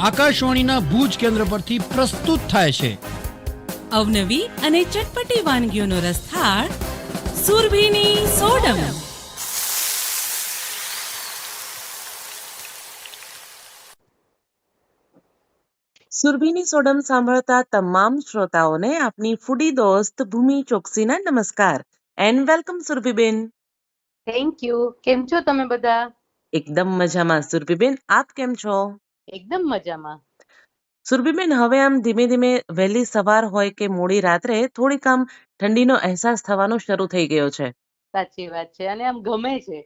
આકાશવાણીના ભુજ કેન્દ્ર પરથી પ્રસ્તુત થાય છે. અવનવી અને ચટપટી વાનગીઓનો રસથાળ સુરભીની સોડમ. સુરભીની સોડમ સાંભળતા તમામ શ્રોતાઓને આપની ફૂડી દોસ્ત ભૂમિ ચોકસીના નમસ્કાર. And welcome સુરભીબેન. થેન્ક યુ કેમ છો તમે બધા? એકદમ મજામાં સુરભીબેન આપ કેમ છો? એકદમ મજામાં. સુરભીબેન હવે આમ ધીમે ધીમે વહેલી સવાર હોય કે મોડી રાત્રે થોડીક આમ ઠંડીનો અહેસાસ થવાનો શરૂ થઈ ગયો છે. સાચી વાત છે. અને આમ ગમે છે.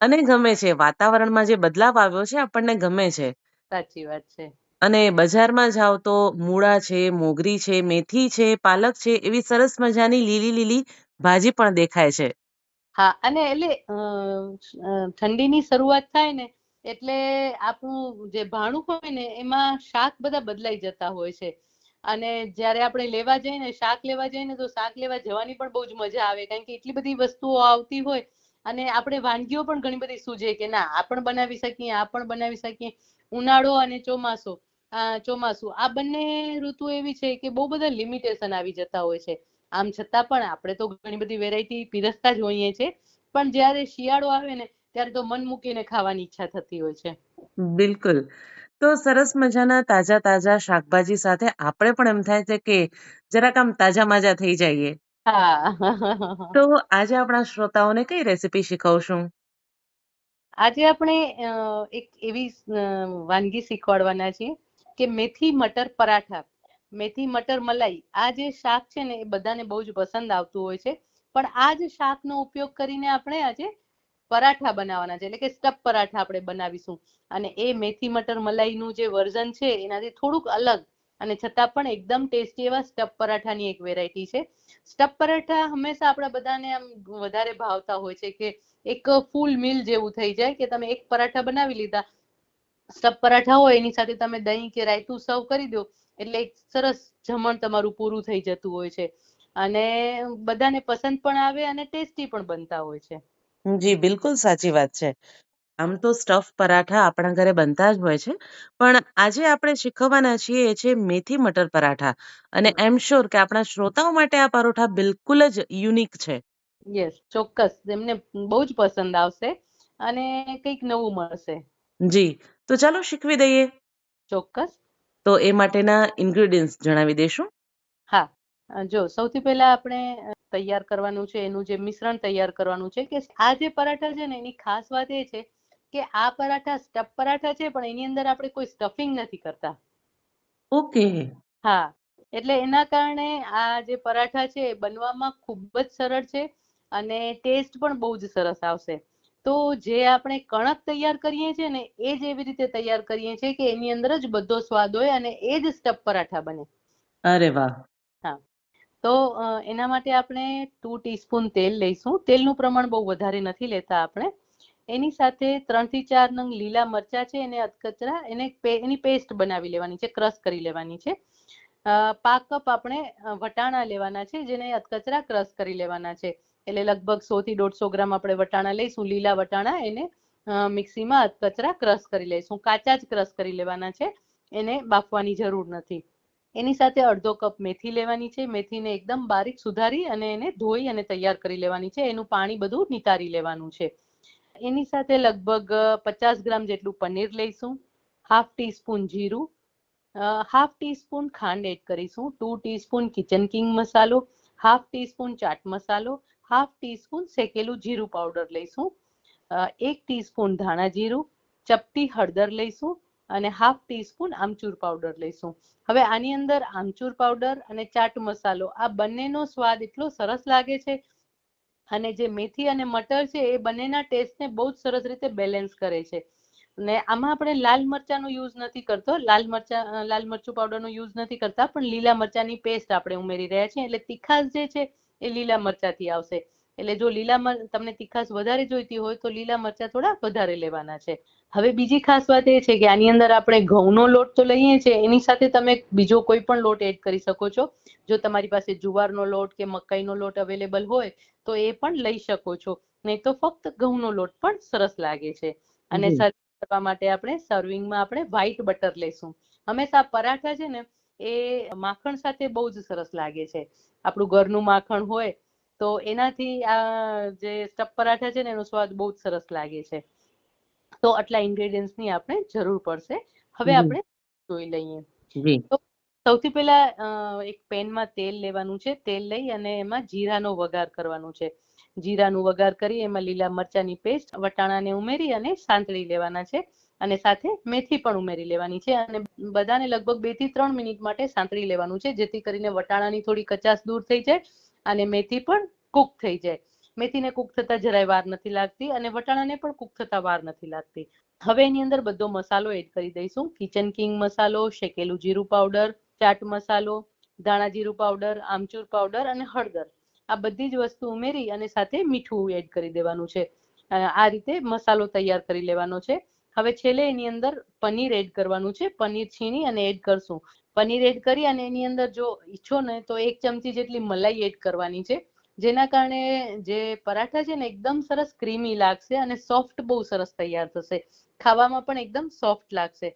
અને ગમે છે. વાતાવરણમાં જે બદલાવ આવ્યો છે આપણને ગમે છે. સાચી વાત છે. અને બજારમાં જાઓ તો મૂળા છે મોગરી છે મેથી છે પાલક છે એવી સરસ મજાની લીલી લીલી ભાજી પણ દેખાય છે. હા અને એટલે ઠંડીની શરૂઆત થાય ને એટલે આપણું જે ભાણું હોય ને, એમાં શાક બધા બદલાઈ જતા હોય છે. અને જ્યારે આપણે લેવા જઈએ ને, શાક લેવા જઈએ ને, તો શાક લેવા જવાની પણ બહુ જ મજા આવે, કારણ કે એટલી બધી વસ્તુઓ આવતી હોય અને આપણે વાનગીઓ પણ ઘણી બધી સૂજે કે ના, આ પણ બનાવી શકીએ, આ પણ બનાવી શકીએ, ઉનાળો અને ચોમાસો ચોમાસું, આ બંને ઋતુ એવી છે કે બહુ બધા લિમિટેશન આવી જતા હોય છે. આમ છતાં પણ આપણે તો ઘણી બધી વેરાયટી પીરસતા જ હોઈએ છીએ. પણ જ્યારે શિયાળો આવે ને ત્યારે તો મન મૂકીને ખાવાની ઈચ્છા થતી હોય છે. બિલકુલ. તો સરસ મજાના તાજા તાજા શાકભાજી સાથે આપણે પણ એમ થાય છે કે જરાક આમ તાજા માજા થઈ જઈએ. હા. તો આજે આપણા શ્રોતાઓને કઈ રેસીપી શીખવશું? આજે આપણે અ, એક એવી અ, વાનગી શીખવાડવાના છીએ કે મેથી મટર પરાઠા. મેથી મટર મલાઈ. આ જે શાક છે ને એ બધાને બહુ જ પસંદ આવતું હોય છે. પણ આ જ શાકનો ઉપયોગ કરીને આપણે આજે પરાઠા બનાવવાના છે. એટલે કે સ્ટફ પરાઠા આપણે બનાવીશું. અને એ મેથી મટર મલાઈનું જે વર્ઝન છે, એનાથી થોડુંક અલગ. અને છતાં પણ એકદમ ટેસ્ટી એવા સ્ટફ પરાઠાની એક વેરાયટી છે. સ્ટફ પરાઠા હંમેશા આપણા બધાને આમ વધારે ભાવતા હોય છે કે એક ફૂલ મિલ જેવું થઈ જાય કે તમે એક પરાઠા બનાવી લીધા. સ્ટફ પરાઠા હોય એની સાથે તમે દહીં કે રાયતું સર્વ કરી દો, એટલે એક સરસ જમણ તમારું પૂરું થઈ જતું હોય છે. અને બધાને પસંદ પણ આવે અને ટેસ્ટી પણ બનતા હોય છે. જી બિલકુલ સાચી વાત છે. આમ તો સ્ટફ પરાઠા આપણા ઘરે બનતા જ હોય છે પણ આજે આપણે શીખવવાના છીએ એ છે મેથી મટર પરાઠા. અને. એમ શ્યોર કે આપણા શ્રોતાઓ માટે આ પરોઠા બિલકુલ જ યુનિક છે. યસ ચોક્કસ. એમને બહુ જ પસંદ આવશે અને કંઈક નવું મળશે. જી તો ચાલો શીખવી દઈએ. ચોક્કસ. તો એ માટેના ઇન્ગ્રેડિયન્ટ્સ જણાવી દેશું જો સૌથી પહેલા આપણે તૈયાર કરવાનું છે એનું જે મિશ્રણ તૈયાર કરવાનું છે કે આ જે પરાઠા છે ને એની ખાસ વાત એ છે કે આ પરાઠા સ્ટફ પરાઠા છે પણ એની અંદર આપણે કોઈ સ્ટફિંગ નથી કરતા. ઓકે. હા એટલે એના કારણે આ જે પરાઠા છે એ બનવામાં ખૂબ જ સરળ છે અને ટેસ્ટ પણ બહુ જ સરસ આવશે. તો જે આપણે કણક તૈયાર કરીએ છીએ ને એ જ એવી રીતે તૈયાર કરીએ છીએ કે એની અંદર જ બધો સ્વાદ હોય અને એ જ સ્ટફ પરાઠા બને. અરે વાહ. તો એના માટે આપણે ટુ ટીસ્પૂન તેલ લઈશું. તેલનું પ્રમાણ બહુ વધારે નથી લેતા આપણે. એની સાથે ત્રણથી ચાર નંગ લીલા મરચા છે એને અધકચરા એને એની પેસ્ટ બનાવી લેવાની છે ક્રશ કરી લેવાની છે. અ, પા કપ આપણે વટાણા લેવાના છે જેને અધકચરા ક્રશ કરી લેવાના છે. એટલે લગભગ સો થી દોઢસો ગ્રામ આપણે વટાણા લઈશું લીલા વટાણા એને મિક્સીમાં અધકચરા ક્રશ કરી લઈશું. કાચા જ ક્રશ કરી લેવાના છે એને બાફવાની જરૂર નથી. એની સાથે અડધો કપ મેથી લેવાની છે. મેથીને એકદમ બારીક સુધારી અને એને ધોઈ અને તૈયાર કરી લેવાની છે. એનું પાણી બધું નિતારી લેવાનું છે. એની સાથે લગભગ પચાસ ગ્રામ જેટલું પનીર લઈશું, હાફ ટીસ્પૂન જીરું હાફ ટીસ્પૂન ખાંડ એડ કરીશું, ટુ ટીસ્પૂન કિચન કિંગ મસાલો, હાફ ટીસ્પૂન ચાટ મસાલો, હાફ ટીસ્પૂન શેકેલું જીરું પાવડર લઈશું એક ટીસ્પૂન ધાણા જીરું, ચપટી હળદર લઈશું અને હાફ ટીસ્પૂન આમચૂર પાવડર લઈશું. હવે આની અંદર આમચૂર પાવડર અને ચાટ મસાલો, આ બંનેનો સ્વાદ એટલો સરસ લાગે છે અને જે મેથી અને મટર છે એ બંનેના ટેસ્ટને બહુ જ સરસ રીતે બેલેન્સ કરે છે. ને આમાં આપણે લાલ મરચાંનો યુઝ નથી કરતો, લાલ મરચા લાલ મરચું પાવડરનો યુઝ નથી કરતા, પણ લીલા મરચાંની પેસ્ટ આપણે ઉમેરી રહ્યા છીએ, એટલે તીખાશ જે છે એ લીલા મરચાંથી આવશે. એટલે જો લીલા મર તમને તીખાશ વધારે જોઈતી હોય તો લીલા મરચાં થોડા વધારે લેવાના છે. હવે બીજી ખાસ વાત એ છે કે આની અંદર આપણે ઘઉંનો લોટ તો લઈએ છીએ એની સાથે તમે બીજો કોઈ પણ લોટ એડ કરી શકો છો. જો તમારી પાસે જુવારનો લોટ કે મકાઈનો લોટ અવેલેબલ હોય તો એ પણ લઈ શકો છો. નહીં તો ફક્ત ઘઉંનો લોટ પણ સરસ લાગે છે. અને સર્વિંગ કરવા માટે આપણે સર્વિંગમાં આપણે વ્હાઈટ બટર લેશું. હંમેશા પરાઠા છે ને એ માખણ સાથે બહુ જ સરસ લાગે છે. આપણું ઘરનું માખણ હોય તો એનાથી આ જે સ્ટફ પરાઠા છે ને એનો સ્વાદ બહુ જ સરસ લાગે છે. તો આટલા ingredients ની આપણે જરૂર પડશે. હવે આપણે જોઈ લઈએ. તો સૌથી પહેલા એક પેનમાં તેલ લેવાનું છે. તેલ લઈ અને એમાં જીરાનો વઘાર કરવાનો છે. જીરાનું વઘાર કરી એમાં લીલા મરચાની પેસ્ટ વટાણાને ઉમેરી અને સાંતળી લેવાના છે. અને સાથે મેથી પણ ઉમેરી લેવાની છે. અને બધાને લગભગ બેથી ત્રણ મિનિટ માટે સાંતળી લેવાનું છે જેથી કરીને વટાણાની થોડી કચાશ દૂર થઈ જાય. અને મેથી પણ કૂક થઈ જાય. મેથીને કૂક થતા જરાય વાર નથી લાગતી અને વટાણાને પણ કૂક થતા વાર નથી લાગતી. હવે એની અંદર બધો મસાલો એડ કરી દઈશું. કિચન કિંગ મસાલો, શેકેલું જીરું પાવડર ચાટ મસાલો, ધાણા જીરું પાવડર આમચૂર પાવડર અને હળદર. આ બધી જ વસ્તુ ઉમેરી અને સાથે મીઠું એડ કરી દેવાનું છે. આ રીતે મસાલો તૈયાર કરી લેવાનો છે. હવે છેલ્લે એની અંદર પનીર એડ કરવાનું છે. પનીર છીણી અને એડ કરશું. પનીર એડ કરી અને એની અંદર જો ઈચ્છો ને તો એક ચમચી જેટલી મલાઈ એડ કરવાની છે. જેના કારણે જે પરાઠા છે ને એકદમ સરસ ક્રીમી લાગશે અને સોફ્ટ બહુ સરસ તૈયાર થશે. ખાવામાં પણ એકદમ સોફ્ટ લાગશે.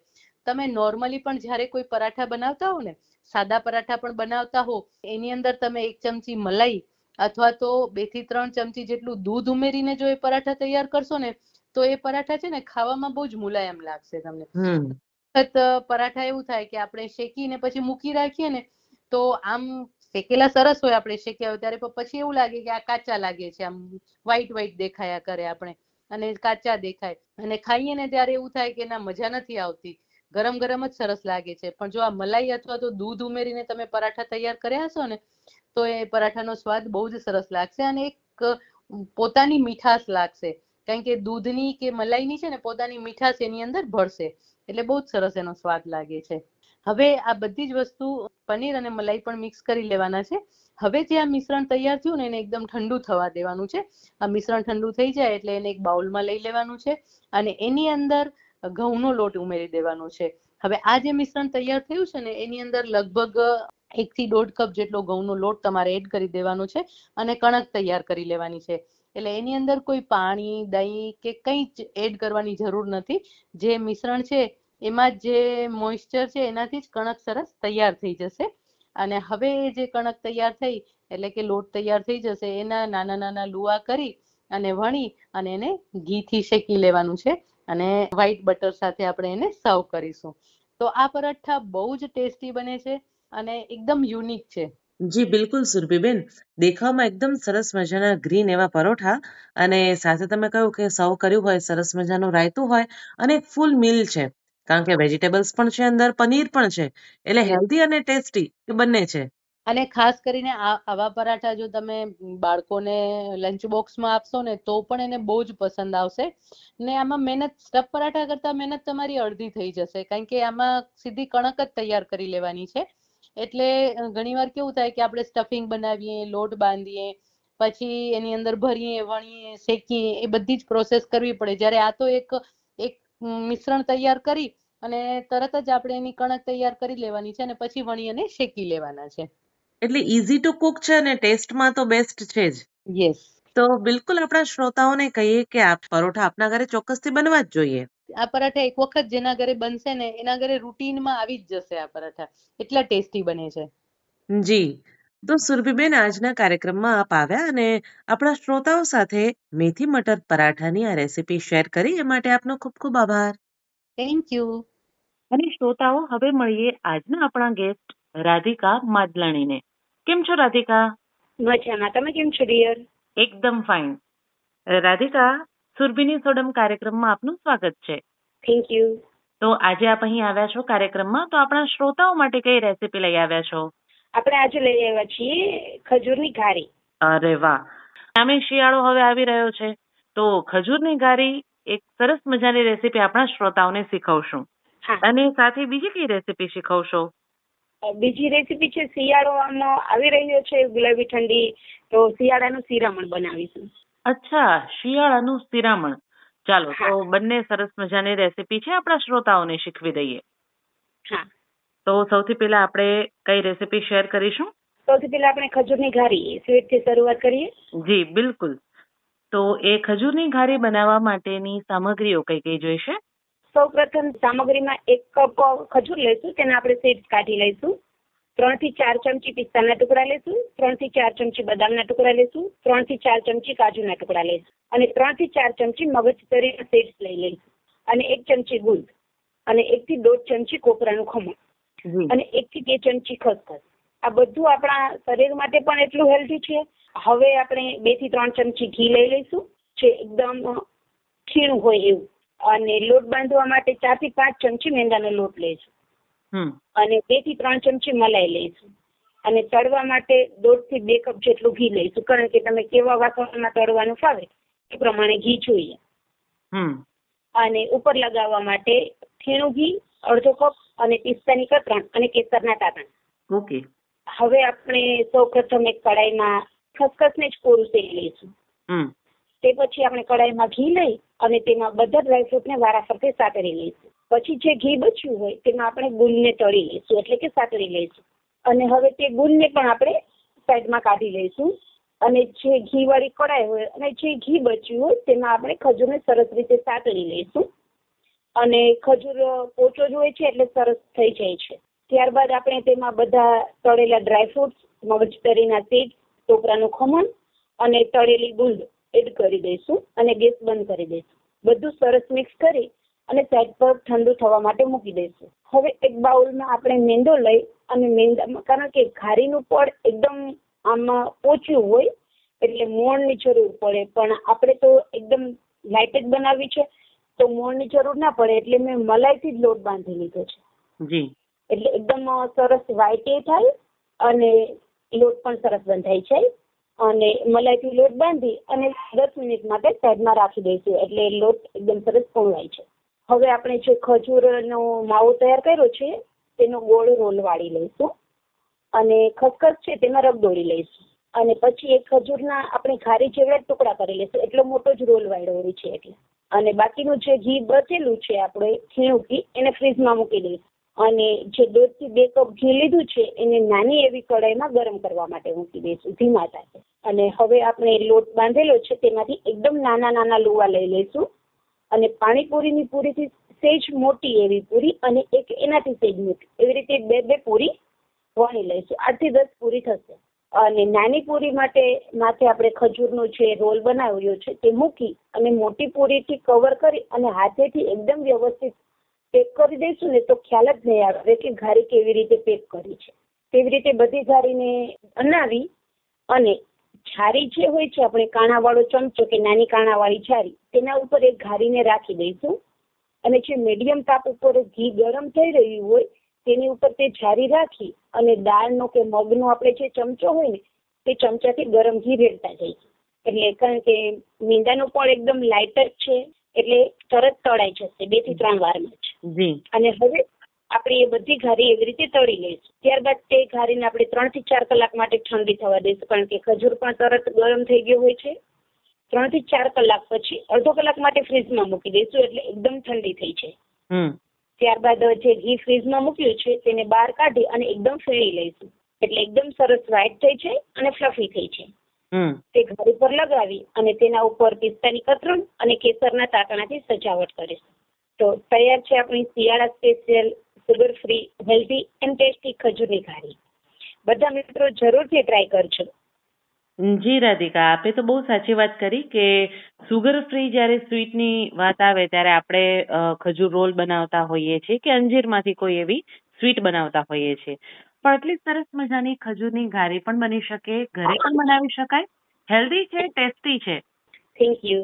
તમે નોર્મલી પણ જ્યારે કોઈ પરાઠા બનાવતા હો ને, સાદા પરાઠા પણ બનાવતા હો, એની અંદર તમે એક ચમચી મલાઈ અથવા તો બેથી ત્રણ ચમચી જેટલું દૂધ ઉમેરીને જો એ પરાઠા તૈયાર કરશો ને, તો એ પરાઠા છે ને ખાવામાં બહુ જ મુલાયમ લાગશે તમને. વખત પરાઠા એવું થાય કે આપણે શેકીને પછી મૂકી રાખીએ ને, તો આમ શેકેલા સરસ હોય આપણે શેક્યા હોય, ત્યારે પછી એવું લાગે કે આ કાચા લાગે છે, આમ વ્હાઈટ વ્હાઈટ દેખાયા કરે આપણે, અને કાચા દેખાય. અને ખાઈએ ને ત્યારે એવું થાય કે ના, મજા નથી આવતી. ગરમ ગરમ જ સરસ લાગે છે. પણ જો આ મલાઈ અથવા તો દૂધ ઉમેરીને તમે પરાઠા તૈયાર કર્યા હશો ને, તો એ પરાઠાનો સ્વાદ બહુ જ સરસ લાગશે અને એક પોતાની મીઠાશ લાગશે. કારણ કે દૂધની કે મલાઈની છે ને, પોતાની મીઠાશ એની અંદર ભળશે. એટલે બહુ જ સરસ એનો સ્વાદ લાગે છે. હવે આ બધી જ વસ્તુ પનીર અને મલાઈ પણ મિક્સ કરી લેવાના છે. હવે જે આ મિશ્રણ તૈયાર થયું ને એને એકદમ ઠંડુ થવા દેવાનું છે. આ મિશ્રણ ઠંડુ થઈ જાય એટલે એને એક બાઉલમાં લઈ લેવાનું છે અને એની અંદર ઘઉંનો લોટ ઉમેરી દેવાનો છે. હવે આ જે મિશ્રણ તૈયાર થયું છે ને એની અંદર લગભગ એક થી દોઢ કપ જેટલો ઘઉંનો લોટ તમારે એડ કરી દેવાનો છે અને કણક તૈયાર કરી લેવાની છે. એટલે એની અંદર કોઈ પાણી, દહીં કે કંઈ જ એડ કરવાની જરૂર નથી. જે મિશ્રણ છે એમાં જે મોઇસ્ચર છે એનાથી જ કણક સરસ તૈયાર થઈ જશે. અને હવે જે કણક તૈયાર થઈ, એટલે કે લોટ તૈયાર થઈ જશે, એના નાના નાના લુવા કરી અને વણી અને એને ઘીથી શેકી લેવાનું છે. અને વ્હાઈટ બટર સાથે આપણે એને સર્વ કરીશું. તો આ પરાઠા બહુ જ ટેસ્ટી બને છે અને એકદમ યુનિક છે. જી, બિલકુલ સુરભીબેન. દેખાવમાં એકદમ સરસ મજાના ગ્રીન એવા પરોઠા અને સાથે તમે કહ્યું કે સર્વ કર્યું હોય, સરસ મજાનું રાયતું હોય અને ફૂલ મીલ છે. કારણ કે વેજીટેબલ્સ પણ છે અંદર પનીર પણ છે. એટલે હેલ્ધી અને ટેસ્ટી એ બંને છે. અને ખાસ કરીને આ આવા પરાઠા જો તમે બાળકોને લંચ બોક્સમાં આપશો ને તો પણ એને બહુ જ પસંદ આવશે. ને આમાં મહેનત સ્ટફ પરાઠા કરતા મહેનત તમારી અડધી થઈ જશે. કારણ કે આમાં સીધી કણક જ તૈયાર કરી લેવાની છે. એટલે ઘણીવાર કેવું થાય કે આપણે સ્ટફિંગ બનાવીએ લોટ બાંધીએ પછી એની અંદર ભરીએ વણીએ શેકીએ એ બધી જ પ્રોસેસ કરવી પડે. જ્યારે આ તો એક એક મિશ્રણ તૈયાર કરી અને તરત જ આપણે એની કણક તૈયાર કરી લેવાની છે અને પછી વણી અને શેકી લેવાના છે. એટલે ઇઝી ટુ કુક છે અને ટેસ્ટમાં તો બેસ્ટ છે જ. યસ તો બિલકુલ આપણા શ્રોતાઓને કહીએ કે આ પરોઠા આપના ઘરે ચોક્કસથી બનવા જ જોઈએ. આ પરાઠા એક વખત જેના ઘરે બનશે ને એના ઘરે રૂટીનમાં આવી જ જશે આ પરાઠા. એટલા ટેસ્ટી બને છે. જી. તો સુરભીબેન આજના કાર્યક્રમમાં આપ આવ્યા અને આપણા શ્રોતાઓ સાથે મેથી મટર પરાઠાની આ રેસીપી શેર કરી. એ માટે આપનો ખૂબ ખૂબ આભાર. થેન્ક યુ અને શ્રોતાઓ હવે મળીએ આજના આપણા ગેસ્ટ રાધિકા માદલાણીને. કેમ છો રાધિકા? મજામાં. તમે કેમ છો ડિયર એકદમ ફાઇન રાધિકા સુરભીની સોડમ કાર્યક્રમમાં આપનું સ્વાગત છે. થેન્ક યુ તો આજે આપ અહીં આવ્યા છો કાર્યક્રમમાં તો આપણા શ્રોતાઓ માટે કઈ રેસીપી લઈ આવ્યા છો? આપણે આજે લઈ આવ્યા છીએ ખજૂરની ઘારી. અરે વાહ. સામે શિયાળો હવે આવી રહ્યો છે. તો ખજૂરની ઘારી એક સરસ મજાની રેસીપી આપણા શ્રોતાઓને શીખવશું. હા. અને સાથે બીજી કઈ રેસીપી શીખવશો? બીજી રેસીપી છે શિયાળોનો આવી રહ્યો છે ગુલાબી ઠંડી તો શિયાળાનું શિરામણ બનાવીશું. અચ્છા શિયાળાનું શિરામણ. ચાલો તો બંને સરસ મજાની રેસીપી છે આપણા શ્રોતાઓને શીખવી દઈએ. હા. તો સૌથી પહેલા આપણે કઈ રેસીપી શેર કરીશું? સૌથી પહેલા આપણે ખજૂરની ઘારી સ્વીટથી શરૂઆત કરીએ. જી બિલકુલ. તો એ ખજૂરની ઘારી બનાવવા માટેની સામગ્રીઓ કઈ કઈ જોઈશે? સૌ પ્રથમ સામગ્રીમાં એક કપ ખજૂર લઈશું તેના આપણે સીડ્સ કાઢી લઈશું. ત્રણથી ચાર ચમચી પિસ્તાના ટુકડા લઈશું ત્રણથી ચાર ચમચી બદામના ટુકડા લઈશું ત્રણથી ચાર ચમચી કાજુના ટુકડા લઈશું અને ત્રણથી ચાર ચમચી મગજતરીના સીડ્સ લઈ લઈશું અને એક ચમચી ગુંદ અને એક થી દોઢ ચમચી કોપરાનું ખમણ અને એક થી બે ચમચી ખસખસ. આ બધું આપણા શરીર માટે પણ એટલું હેલ્ધી છે. હવે આપણે બેથી ત્રણ ચમચી ઘી લઈ લઈશું જે એકદમ ખીણું હોય એવું. અને લોટ બાંધવા માટે ચારથી પાંચ ચમચી મેંદાનો લોટ લઈશું. અને બેથી ત્રણ ચમચી મલાઈ લઈશું. અને તળવા માટે દોઢથી બે કપ જેટલું ઘી લઈશું. કારણ કે તમે કેવા વાસણમાં તળવાનું ફાવે એ પ્રમાણે ઘી જોઈએ. હમ. અને ઉપર લગાવવા માટે થીણું ઘી અડધો કપ અને પિસ્તાની કતરણ અને કેસરના તાતણ. ઓકે. હવે આપણે સૌ પ્રથમ એક કડાઈમાં ખસખસને જ કોરું શેકી લઈશું તે પછી આપણે કડાઈમાં ઘી લઈ અને તેમાં બધા ડ્રાયફ્રૂટને વારાફરતી સાતરી લઈશું. પછી જે ઘી બચ્યું હોય તેમાં આપણે ગુંદને તળી લઈશું એટલે કે સાતરી લઈશું. અને હવે તે ગુંદને પણ આપણે સાઈડમાં કાઢી લઈશું. અને જે ઘી વાળી કડાઈ હોય અને જે ઘી બચ્યું હોય તેમાં આપણે ખજૂરને સરસ રીતે સાતરી લઈશું. અને ખજૂર પોચો જ હોય છે એટલે સરસ થઈ જાય છે. ત્યારબાદ આપણે તેમાં બધા તળેલા ડ્રાયફ્રૂટ્સ મગજતરીના સીડ ટોપરાનું ખમણ અને તળેલી ગુંદ એડ કરી દઈશું અને ગેસ બંધ કરી દઈશું. બધું સરસ મિક્સ કરી અને સાઈડ પર ઠંડુ થવા માટે મૂકી દઈશું. હવે એક બાઉલમાં આપણે મેંદો લઈ અને મેંદામાં કારણ કે ઘારીનું પડ એકદમ આમાં પોચ્યું હોય એટલે મોણની જરૂર પડે. પણ આપણે તો એકદમ લાઇટ જ બનાવી છે તો મોણની જરૂર ના પડે એટલે મેં મલાઈથી જ લોટ બાંધી લીધો છે. જી. એટલે એકદમ સરસ વ્હાઈટ થાય અને લોટ પણ સરસ બંધાય છે. અને મલાઈથી લોટ બાંધી અને દસ મિનિટ માટે સાઈડમાં રાખી દઈશું. એટલે લોટ એકદમ સરસ પૂણવાય છે. હવે આપણે જે ખજૂરનો માવો તૈયાર કર્યો છે, તેનો ગોળ રોલ વાળી લઈશું. અને ખસખસ છે, તેમાં રગદોળી લઈશું. અને પછી એ ખજૂરના આપણે ખારી જેવડા ટુકડા કરી લઈશું. એટલો મોટો જ રોલ વાળ્યો હોય છે એટલે. અને બાકીનું જે ઘી બચેલું છે, આપણે ખીણું ઘી, એને ફ્રીજમાં મૂકી દઈશું. અને જે દોઢથી બે કપ ઘી લીધું છે, એને નાની એવી કડાઈમાં ગરમ કરવા માટે મૂકી દઈશું ધીમા તાપે. અને હવે આપણે લોટ બાંધેલો છે, તેમાંથી એકદમ નાના નાના લુવા લઈ લઈશું. અને પાણીપુરીની પૂરીથી સેજ મોટી એવી પૂરી અને એક એનાથી સેજ મોટી. એવી રીતે બે બે પૂરી વણી લઈશું. આઠથી દસ પૂરી થશે. અને નાની પૂરી માટે માથે આપણે ખજૂરનો જે રોલ બનાવ્યો છે, તે મૂકી અને મોટી પૂરીથી કવર કરી અને હાથેથી એકદમ વ્યવસ્થિત પેક કરી દઈશું ને તો ખ્યાલ જ નહીં આવે કે ઘારી કેવી રીતે પેક કરી છે. તેવી રીતે બધી ઘારીને બનાવી અને છારી જે હોય છે, આપણે કાણાવાળો ચમચો કે નાની કાણાવાળી છારી તેના ઉપર એક ઘારીને રાખી દઈશું. અને જે મીડિયમ તાપ ઉપર ઘી ગરમ થઈ રહ્યું હોય, તેની ઉપર તે છારી રાખી અને દાળનો કે મગનો આપણે જે ચમચો હોય ને, તે ચમચાથી ગરમ ઘી રેડતા જઈએ એટલે કારણ કે મીંદાનું પણ એકદમ લાઇટ જ છે, એટલે તરત તળાઈ જશે બેથી ત્રણ વારમાં જ. જી. અને હવે આપણે એ બધી ઘારી એવી રીતે તળી લઈશું. ત્યારબાદ તે ઘારીને આપણે ત્રણથી ચાર કલાક માટે ઠંડી થવા દઈશું કારણ કે ખજૂર પણ તરત ગરમ થઈ ગયો હોય છે. ત્રણથી ચાર કલાક પછી અડધો કલાક માટે ફ્રીજમાં મૂકી દઈશું એટલે એકદમ ઠંડી થઈ છે ત્યારબાદ જે ઘી ફ્રીજમાં મૂક્યું છે તેને બહાર કાઢી અને એકદમ ફેરી લઈશું. એટલે એકદમ સરસ વ્હાઈટ થઈ છે અને ફ્લફી થઈ છે તે ઘર ઉપર લગાવી અને તેના ઉપર પિસ્તાની કતરણ અને કેસરના તાતણાથી સજાવટ કરીશું. તો તૈયાર છે આપણી શિયાળા special sugar free healthy and tasty ખજૂરની ઘારી. બધા મિત્રો જરૂરથી ટ્રાય કરજો. જી રાધિકા આપે તો બહુ સાચી વાત કરી કે સુગર ફ્રી જ્યારે સ્વીટની વાત આવે ત્યારે આપણે ખજૂર રોલ બનાવતા હોઈએ છીએ કે અંજીરમાંથી કોઈ એવી સ્વીટ બનાવતા હોઈએ છીએ. પણ એટલી સરસ મજાની ખજૂરની ઘારી પણ બની શકે ઘરે પણ બનાવી શકાય. હેલ્ધી છે ટેસ્ટી છે. Thank you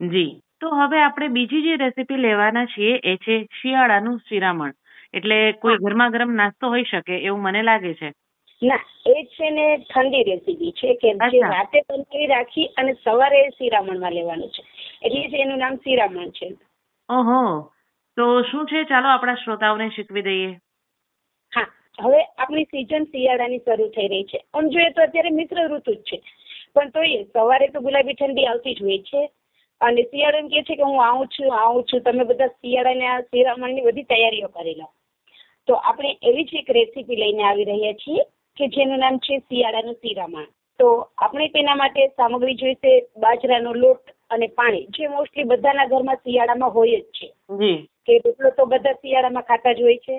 ji. તો હવે આપણે બીજી જે રેસીપી લેવાના છીએ એ છે શિયાળાનું શિરામણ. એટલે કોઈ ગરમા ગરમ નાસ્તો હોઈ શકે એવું મને લાગે છે. ના એ છે ને ઠંડી રેસીપી છે કે જે રાતે બનાવી રાખી અને સવારે શિરામણમાં લેવાનું છે. એટલે જ એનું નામ શિરામણ છે. ઓહો. તો શું છે? ચાલો આપણા શ્રોતાઓને શીખવી દઈએ. હા હવે આપણી સિઝન શિયાળાની શરૂ થઈ રહી છે. આમ જોઈએ તો અત્યારે મિશ્ર ઋતુ જ છે. પણ તોય સવારે તો ગુલાબી ઠંડી આવતી જ હોય છે. અને શિયાળો એમ કે છે કે હું આવું છું આવું છું તમે બધા શિયાળાના શિરામણની બધી તૈયારીઓ કરી લો. તો આપણે એવી જ એક રેસીપી લઈને આવી રહ્યા છીએ કે જેનું નામ છે શિયાળાનું શિરામણ. તો આપણે તેના માટે સામગ્રી જોઈશે બાજરાનો લોટ અને પાણી જે મોસ્ટલી બધાના ઘરમાં શિયાળામાં હોય જ છે. કે રોટલો તો બધા શિયાળામાં ખાતા જ હોય છે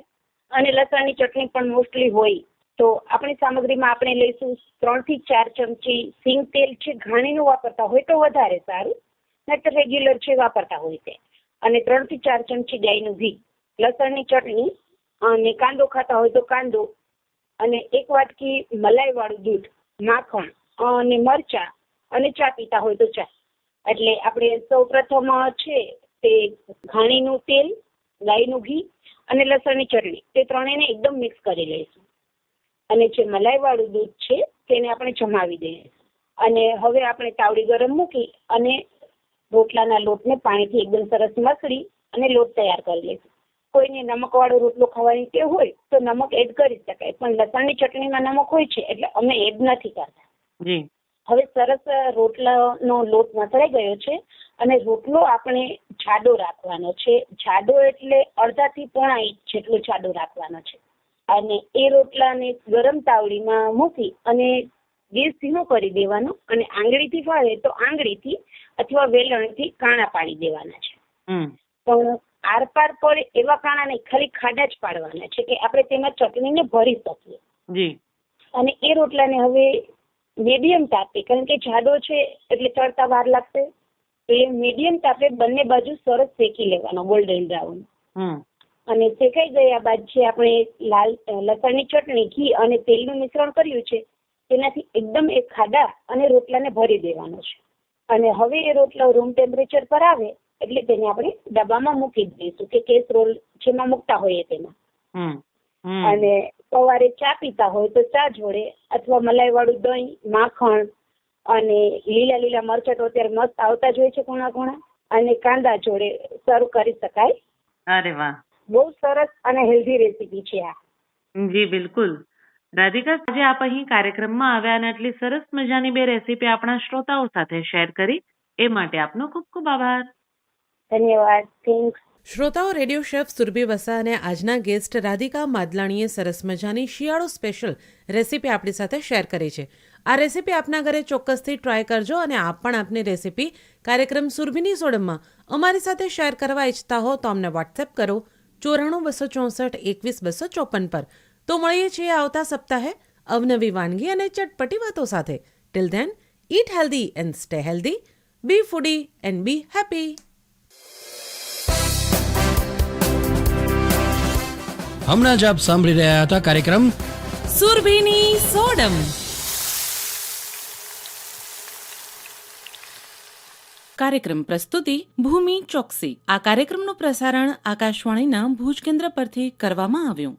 અને લસણની ચટણી પણ મોસ્ટલી હોય. તો આપણી સામગ્રીમાં આપણે લઈશું ત્રણથી ચાર ચમચી સિંગ તેલ છે ઘાણીનું વાપરતા હોય તો વધારે સારું. નહીતર રેગ્યુલર છે વાપરતા હોય તે. અને ત્રણથી ચાર ચમચી ગાયનું ઘી. લસણની ચટણી અને કાંદો ખાતા હોય તો કાંદો. અને એક વાટકી મલાઈ વાળું દૂધ, માખણ અને મરચા અને ચા પીતા હોય તો ચા. એટલે આપણે સૌ પ્રથમ છે તે ઘાણીનું તેલ, ગાયનું ઘી અને લસણની ચટણી. તે ત્રણેયને એકદમ મિક્સ કરી લઈશું. અને જે મલાઈ વાળું દૂધ છે તેને આપણે જમાવી દઈએ. અને હવે આપણે તાવડી ગરમ મૂકી અને રોટલાના લોટને પાણીથી એકદમ સરસ મસળી અને લોટ તૈયાર કરી લઈશું. કોઈને નમકવાળો રોટલો ખાવાની ટેવ હોય તો નમક એડ કરી શકાય પણ લસણની ચટણીમાં નમક હોય છે એટલે અમે એડ નથી કરતા. હવે સરસ રોટલાનો લોટ મસળાઈ ગયો છે અને રોટલો આપણે જાડો રાખવાનો છે. જાડો એટલે અડધાથી પોણા ઇંચ જેટલો જાડો રાખવાનો છે. અને એ રોટલાને ગરમ તાવડીમાં મૂકી અને ગેસ ધીમો કરી દેવાનો અને આંગળીથી ફાવે તો આંગળીથી અથવા વેલણથી કાણા પાડી દેવાના છે. પણ આરપાર પર એવા કાણા નહીં ખાલી ખાડા જ પાડવાના છે કે આપણે તેમાં ચટણીને ભરી શકીએ. અને એ રોટલાને હવે મીડિયમ તાપે કારણ કે જાડો છે એટલે ચડતા વાર લાગશે. એટલે મીડિયમ તાપે બંને બાજુ સરસ શેકી લેવાનો ગોલ્ડન બ્રાઉન અને શેકાઈ ગયા બાદ જે આપણે લાલ લસણની ચટણી ઘી અને તેલનું મિશ્રણ કર્યું છે તેનાથી એકદમ એ ખાડા અને રોટલાને ભરી દેવાનો છે. અને હવે એ રોટલો રૂમ ટેમ્પરેચર પર આવે એટલે તેને આપણે ડબ્બામાં મૂકી દઈશું કે રોલ જેમાં મૂકતા હોઈએ તેમાં. અને સવારે ચા પીતા હોય તો ચા જોડે અથવા મલાઈ વાળું દહીં માખણ અને લીલા લીલા મરચાં તો અત્યારે મસ્ત આવતા જ હોય છે કોણા કોણા. અને કાંદા જોડે સર્વ કરી શકાય. અરે વાહ. બહુ સરસ અને હેલ્ધી રેસીપી છે આ. જી બિલકુલ. રાધિકા આજે આપ અહીં કાર્યક્રમમાં આવ્યા અને આટલી સરસ મજાની બે રેસીપી આપણા શ્રોતાઓ સાથે શેર કરી. એ માટે આપનો ખૂબ ખૂબ આભાર. ધન્યવાદ. થેન્ક્સ શ્રોતાઓ રેડિયો શેફ સુરભી વસા અને આજના ગેસ્ટ રાધિકા માદલાણીએ સરસ મજાની શિયાળો સ્પેશિયલ રેસીપી આપણી સાથે શેર કરી છે. આ રેસીપી આપના ઘરે ચોક્કસથી ટ્રાય કરજો અને આપ પણ આપની રેસીપી કાર્યક્રમ સુરભીની સોડમમાં અમારી સાથે શેર કરવા ઈચ્છતા હો તો અમને વોટ્સએપ કરો ચોરાણું બસો ચોસઠ એકવીસ બસો ચોપન પર. તો મળીએ છીએ આવતા સપ્તાહે અવનવી વાનગી અને ચટપટી વાતો સાથે. Till then eat healthy and stay healthy be foodie and be happy હમણાં જ આપ સાંભળી રહ્યા હતા કાર્યક્રમ સુરભીની સોડમ. કાર્યક્રમ પ્રસ્તુતિ ભૂમિ ચોકસી. આ કાર્યક્રમનું પ્રસારણ આકાશવાણીના ભુજ કેન્દ્ર પરથી કરવામાં આવ્યું.